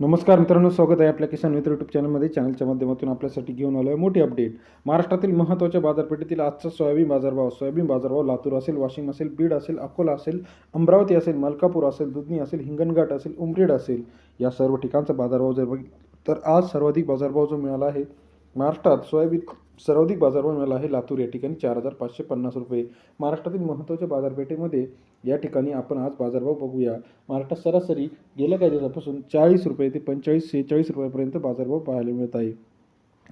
नमस्कार मित्रांनो स्वागत आहे आपल्या किसान मित्र यूट्यूब चॅनलमध्ये चॅनलच्या माध्यमातून आपल्यासाठी घेऊन आलो आहे मोठी अपडेट महाराष्ट्रातील महत्त्वाच्या बाजारपेठेतील आजचा सोयाबीन बाजारभाव. सोयाबीन बाजारभाव लातूर असेल वाशिम असेल बीड असेल अकोला असेल अमरावती असेल मलकापूर असेल दुधनी असेल हिंगणघाट असेल उमरेड असेल या सर्व ठिकाणचा बाजारभाव जर बघितला तर आज सर्वाधिक बाजारभाव जो मिळाला आहे महाराष्ट्रात सोयाबीन सर्वाधिक बाजारभाव मिळाला आहे लातूर या ठिकाणी. चार हजार पाचशे पन्नास रुपये. महाराष्ट्रातील महत्त्वाच्या बाजारपेठेमध्ये या ठिकाणी आपण आज बाजारभाव बघूया. महाराष्ट्रात सरासरी गेल्या काही दिवसापासून चाळीस रुपये ते पंचेचाळीस सेहेचाळीस रुपयापर्यंत बाजारभाव पाहायला मिळत आहे.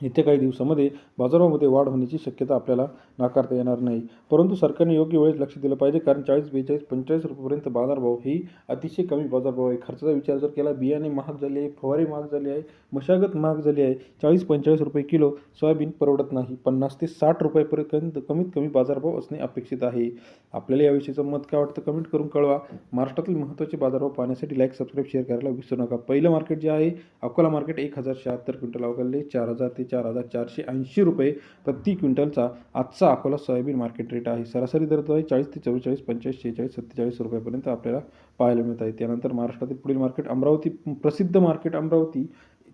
येत्या काही दिवसामध्ये बाजारामध्ये वाढ होण्याची शक्यता आपल्याला नाकारता येणार नाही. परंतु सरकारने योग्य वेळेस लक्ष दिलं पाहिजे. कारण चाळीस बेचाळीस पंचेचाळीस रुपयेपर्यंत बाजारभाव ही अतिशय कमी बाजारभाव आहे. खर्चाचा विचार जर केला बियाणे महाग झाले आहे फवारे महाग झाले आहे मशागत महाग झाली आहे चाळीस पंचेचाळीस रुपये किलो सोयाबीन परवडत नाही. पन्नास ते साठ रुपयापर्यंत कमीत कमी बाजारभाव असणे अपेक्षित आहे. आपल्याला याविषयीचं मत काय वाटतं कमेंट करून कळवा. महाराष्ट्रातील महत्त्वाचे बाजारभाव पाहण्यासाठी लाईक सबस्क्राईब शेअर करायला विसरू नका. पहिलं मार्केट जे आहे अकोला मार्केट एक हजार शहात्तर क्विंटल अवघडले चार हजार ते चार हजार चारशे ऐंशी रुपये प्रति क्विंटलचा आजचा अकोला सोयाबीन मार्केट रेट आहे. सरासरी दर आहे चाळीस ते चव्वेचाळीस पंचेचाळीस शेहेचाळीस सत्तेचाळीस रुपयापर्यंत आपल्याला पाहायला मिळत आहे. त्यानंतर महाराष्ट्रातील पुढील मार्केट अमरावती प्रसिद्ध मार्केट अमरावती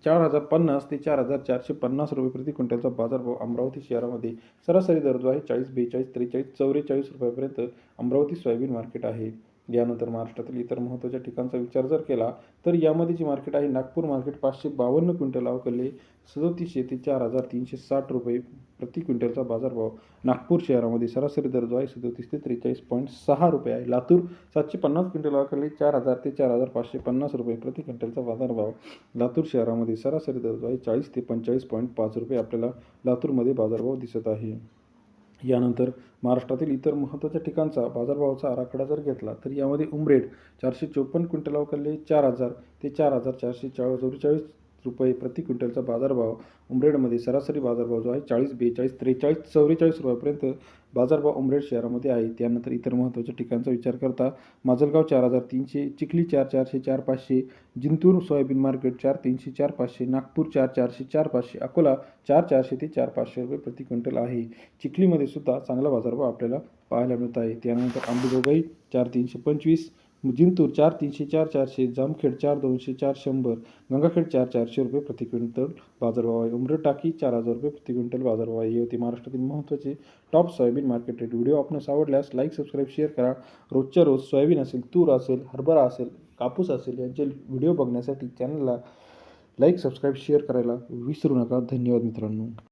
चार हजार पन्नास ते चार हजार चारशे पन्नास रुपये प्रति क्विंटलचा बाजारभाव अमरावती शहरामध्ये सरासरी दर जो आहे चाळीस बेचाळीस त्रेचाळीस चौवेचाळीस रुपयापर्यंत अमरावती सोयाबीन मार्केट आहे. यानंतर महाराष्ट्रातील इतर महत्त्वाच्या ठिकाणचा विचार जर केला तर यामध्ये जी मार्केट आहे नागपूर मार्केट पाचशे बावन्न क्विंटल अवकले सदोतीसशे ते चार हजार तीनशे साठ रुपये प्रति क्विंटलचा बाजारभाव. नागपूर शहरामध्ये सरासरी दर जो आहे सदोतीस ते त्रेचाळीस पॉईंट सहा रुपये आहे. लातूर सातशे पन्नास क्विंटल अवकले चार हजार ते चार हजार पाचशे पन्नास रुपये प्रति क्विंटलचा बाजारभाव. लातूर शहरामध्ये सरासरी दर जो आहे चाळीस ते पंचेचाळीस पॉईंट पाच रुपये आपल्याला लातूरमध्ये बाजारभाव दिसत आहे. यानंतर महाराष्ट्रातील इतर महत्त्वाच्या ठिकाणचा बाजारभावाचा आराखडा जर घेतला तर यामध्ये उमरेड चारशे चोपन्न क्विंटल अवकाले चार हजार ते चार हजार चारशे चाळीस चौवेचाळीस रुपये प्रति क्विंटलचा बाजारभाव उमरेडमध्ये सरासरी बाजारभाव जो आहे चाळीस बेचाळीस त्रेचाळीस चौवेचाळीस रुपयापर्यंत बाजारभाव उमरेड शहरामध्ये आहे. त्यानंतर इतर महत्त्वाच्या ठिकाणचा विचार करता माजलगाव चार हजार तीनशे चिखली चार चारशे चार पाचशे जिंतूर सोयाबीन मार्केट चार तीनशे चार पाचशे नागपूर चार चारशे चार पाचशे अकोला चार चारशे ते चार पाचशे रुपये प्रति क्विंटल आहे. चिखलीमध्ये सुद्धा चांगला बाजारभाव आपल्याला पाहायला मिळत आहे. त्यानंतर आंबेजोगाई चार तीनशे पंचवीस जिंतूर चार तीनशे चार चारशे जामखेड चार दोनशे चार शंभर गंगाखेड चार चारशे रुपये प्रति क्विंटल बाजारभाव आहे. उमरे टाकी चार हजार रुपये प्रति क्विंटल बाजारभाव आहे. हे होते महाराष्ट्रातील महत्त्वाचे top soybean market rate video आपणास आवडल्यास लाईक सबस्क्राईब शेअर करा. रोजच्या रोज सोयाबीन असेल तूर असेल हरभरा असेल कापूस असेल यांचे व्हिडिओ बघण्यासाठी चॅनलला लाईक सबस्क्राईब शेअर करायला विसरू नका. धन्यवाद मित्रांनो.